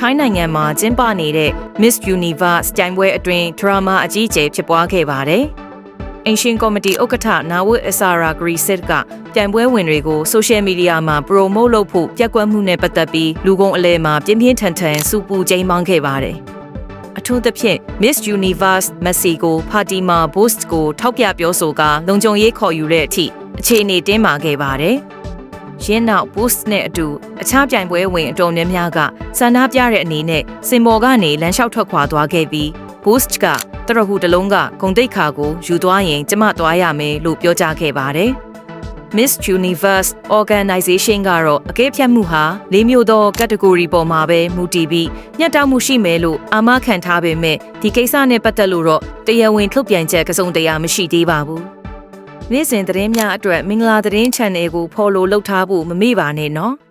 ထိုင်းနိုင်ငံမှာကျင်းပနေတဲ့ Miss Universe တိုင်ပွဲအတွင်းဒရာမာအကြီးအကျယ်ဖြစ်ပွားခဲ့ပါတယ်။အင်ရှင်ကော်မတီဥက္ကဋ္ဌနာဝတ်အစာရာဂရီစစ်ကတိုင်ပွဲဝင်တွေကိုဆိုရှယ်မီဒီယာမှာ promote လုပ်ဖို့ပြက်ကွက်မှုနဲ့ပတ်သက်ပြီးလူကုန်အလဲမှာပြင်းပြင်းထန်ထန်စူပူကြိမ်းမောင်းခဲ့ပါတယ်။အထူးသဖြင့် Miss Universe Mexico ပါတီမာ Boost ကိုထောက်ပြပြောဆိုကလုံခြုံရေးခေါ်ယူတဲ့အထိအခြေအနေတင်းမာခဲ့ပါတယ်။ ရင်းနောက် Boost နဲ့အတူအခြားပြိုင်ပွဲဝင်အတော်များများကဆန္ဒပြတဲ့အနေနဲ့စင်မော်ကနေလမ်းလျှောက်ထွက်ခွာသွားခဲ့ပြီး Boost ကတရဟူတလုံးကဂုံတိတ်ခါကိုယူသွားရင်ကျမသွားရမယ်လို့ပြောကြားခဲ့ပါတယ်။ Miss Universe Organization ကတော့အကဲဖြတ်မှုဟာလေးမျိုးသော category ပေါ်မှာပဲမူတည်ပြီးညှက်တောက်မှုရှိမယ်လို့အာမခံထားပေမဲ့ဒီကိစ္စနဲ့ပတ်သက်လို့တော့တရားဝင်ထုတ်ပြန်ချက်ကစုံတရားမရှိသေးပါဘူး။ နေ့စဉ်သတင်းများအတွက်မင်္ဂလာသတင်း channel ကို follow လုပ်ထားဖို့မမေ့ပါနဲ့နော်။